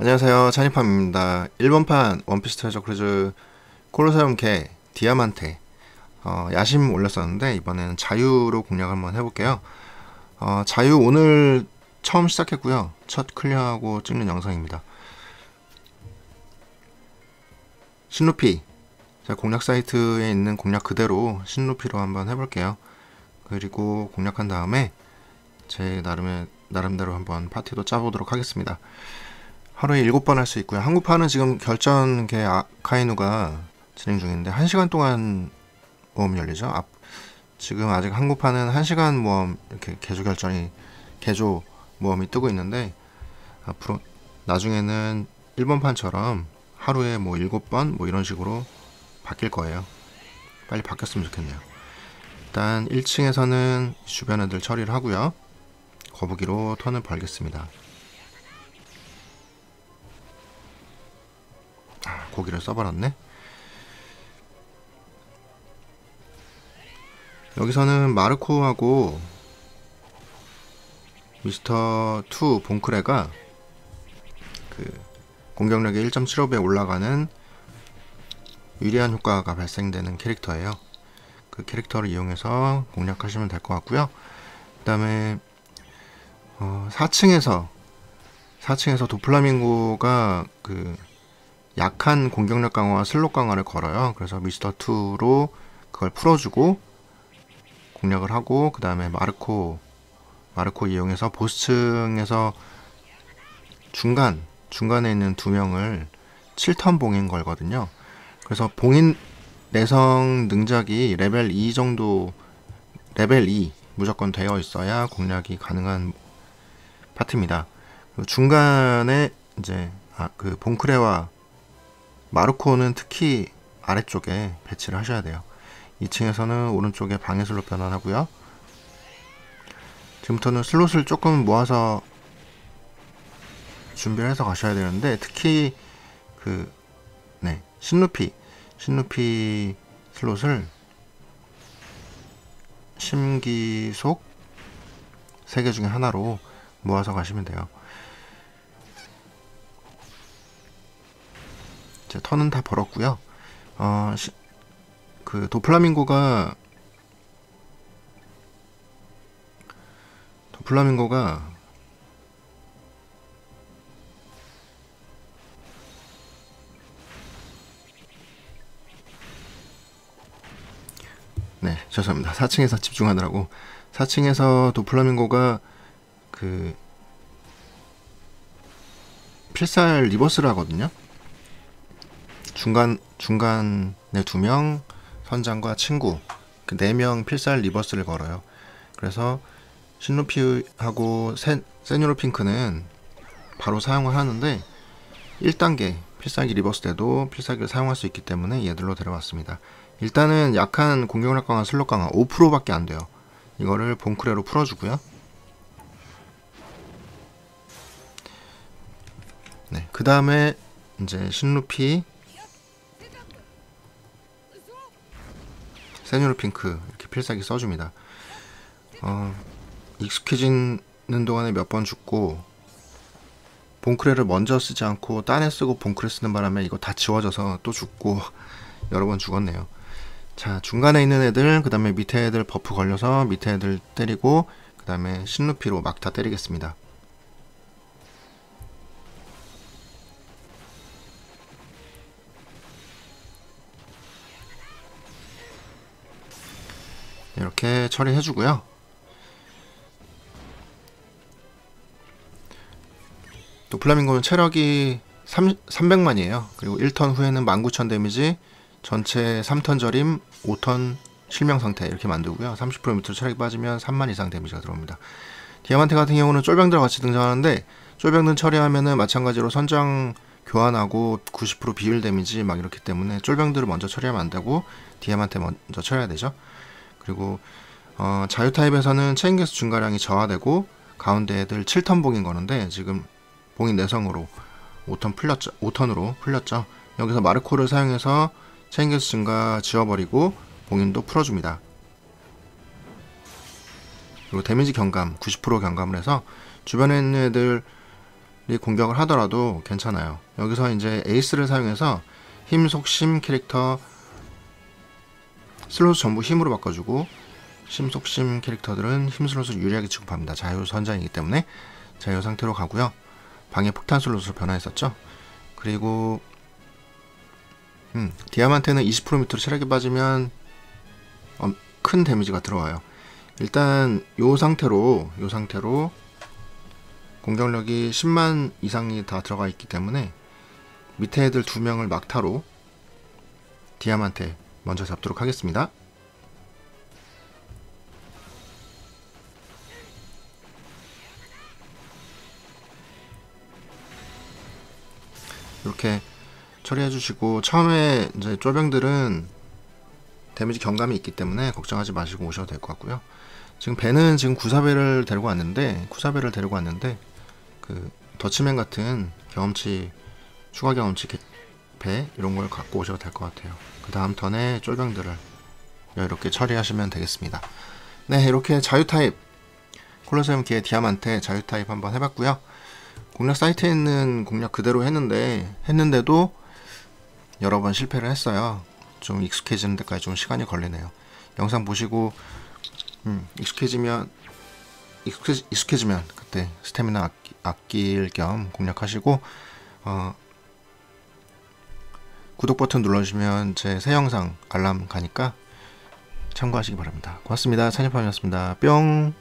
안녕하세요. 찬이팜입니다. 1번판 원피스 트레저 크루즈 콜로세움 개 디아만테 어, 야심 올렸었는데 이번에는 자유로 공략 한번 해볼게요. 어, 자유 오늘 처음 시작했고요. 첫 클리어하고 찍는 영상입니다. 신루피 제가 공략 사이트에 있는 공략 그대로 신루피로 한번 해볼게요. 그리고 공략한 다음에 제 나름의 나름대로 한번 파티도 짜보도록 하겠습니다 하루에 7번 할 수 있고요. 한국판은 지금 결전계 아카이누가 진행 중인데 1시간 동안 모험 열리죠. 앞, 지금 아직 한국판은 1시간 모험 이렇게 개조 결전이 개조 모험이 뜨고 있는데 앞으로 나중에는 1번판처럼 하루에 뭐 7번 뭐 이런 식으로 바뀔 거예요. 빨리 바뀌었으면 좋겠네요. 일단 1층에서는 주변 애들 처리를 하고요. 거북이로 턴을 벌겠습니다. 고기를 써버렸네 여기서는 마르코하고 미스터 2 본크레가 그 공격력이 1.75배 올라가는 유리한 효과가 발생되는 캐릭터예요. 그 캐릭터를 이용해서 공략하시면 될 것 같고요. 그 다음에 어, 4층에서 4층에서 도플라밍고가 그 약한 공격력 강화와 슬롯 강화를 걸어요. 그래서 미스터 2로 그걸 풀어주고 공략을 하고 그 다음에 마르코 마르코 이용해서 보스층에서 중간 중간에 있는 두 명을 7턴 봉인 걸거든요. 그래서 봉인 내성 능작이 레벨 2 정도 레벨 2 무조건 되어 있어야 공략이 가능한 파트입니다. 중간에 이제 아, 그 봉크레와 마르코는 특히 아래쪽에 배치를 하셔야 돼요. 2층에서는 오른쪽에 방해슬로 변환하고요. 지금부터는 슬롯을 조금 모아서 준비를 해서 가셔야 되는데 특히 그 네, 신루피 신루피 슬롯을 심기속 3개 중에 하나로 모아서 가시면 돼요. 제 턴은 다 벌었고요. 어, 시, 그 도플라밍고가 도플라밍고가 네, 죄송합니다. 4층에서 집중하느라고 4층에서 도플라밍고가 그 필살 리버스를 하거든요. 중간 중간에 두 명 선장과 친구 그 네 명 필살 리버스를 걸어요. 그래서 신루피하고 세, 세뉴로 핑크는 바로 사용을 하는데 1단계 필살기 리버스 때도 필살기를 사용할 수 있기 때문에 얘들로 데려왔습니다. 일단은 약한 공격력 강화 슬롯 강화 5%밖에 안 돼요. 이거를 본크레로 풀어주고요. 네, 그 다음에 이제 신루피 세뉴르 핑크 이렇게 필살기 써줍니다. 어, 익숙해지는 동안에 몇 번 죽고 본크레를 먼저 쓰지 않고 딴에 쓰고 본크레 쓰는 바람에 이거 다 지워져서 또 죽고 여러 번 죽었네요. 자 중간에 있는 애들 그 다음에 밑에 애들 버프 걸려서 밑에 애들 때리고 그 다음에 신루피로 막 다 때리겠습니다. 이렇게 처리해 주고요. 또 플라밍고는 체력이 3, 300만이에요. 그리고 1턴 후에는 19,000 데미지, 전체 3턴 절임, 5턴 실명 상태 이렇게 만들고요. 30% 밑으로 체력이 빠지면 3만 이상 데미지가 들어옵니다. 디아만테 같은 경우는 쫄병들 같이 등장하는데 쫄병들 처리하면은 마찬가지로 선장 교환하고 90% 비율 데미지 막 이렇기 때문에 쫄병들을 먼저 처리하면 안 되고 디아만테 먼저 처리해야 되죠. 그리고 어, 자유 타입에서는 체인 개수 증가량이 저하되고 가운데 애들 7턴 봉인 거는데 지금 봉인 내성으로 5턴 풀렸죠. 5턴으로 풀렸죠. 여기서 마르코를 사용해서 체인 개수 증가 지워버리고 봉인도 풀어줍니다. 그리고 데미지 경감 90% 경감을 해서 주변에 있는 애들 공격을 하더라도 괜찮아요. 여기서 이제 에이스를 사용해서 힘, 속심 캐릭터 슬롯 전부 힘으로 바꿔주고 심, 속심 캐릭터들은 힘 슬롯을 유리하게 취급합니다. 자유 선장이기 때문에 자유 상태로 가고요. 방해 폭탄 슬롯으로 변화했었죠. 그리고 음, 디아만테는 20% 밑으로 체력이 빠지면 어, 큰 데미지가 들어와요. 일단 요 상태로 요 상태로 공격력이 10만 이상이 다 들어가 있기 때문에 밑에 애들 두 명을 막타로 디아만테 먼저 잡도록 하겠습니다. 이렇게 처리해 주시고 처음에 이제 쫄병들은 데미지 경감이 있기 때문에 걱정하지 마시고 오셔도 될 것 같고요. 지금 배는 지금 구사배를 데리고 왔는데 구사배를 데리고 왔는데 그 더치맨 같은 경험치 추가 경험치 배 이런 걸 갖고 오셔도 될 것 같아요. 그 다음 턴에 쫄병들을 이렇게 처리하시면 되겠습니다. 네 이렇게 자유 타입 콜로세움 기의 디아만테 자유 타입 한번 해봤고요. 공략 사이트에 있는 공략 그대로 했는데 했는데도 여러 번 실패를 했어요. 좀 익숙해지는 데까지 좀 시간이 걸리네요. 영상 보시고 음, 익숙해지면 익숙해, 익숙해지면 그때 스태미나 아끼, 아낄 겸 공략하시고 어, 구독 버튼 눌러주시면 제 새 영상 알람 가니까 참고하시기 바랍니다. 고맙습니다. 찬엽함이었습니다. 뿅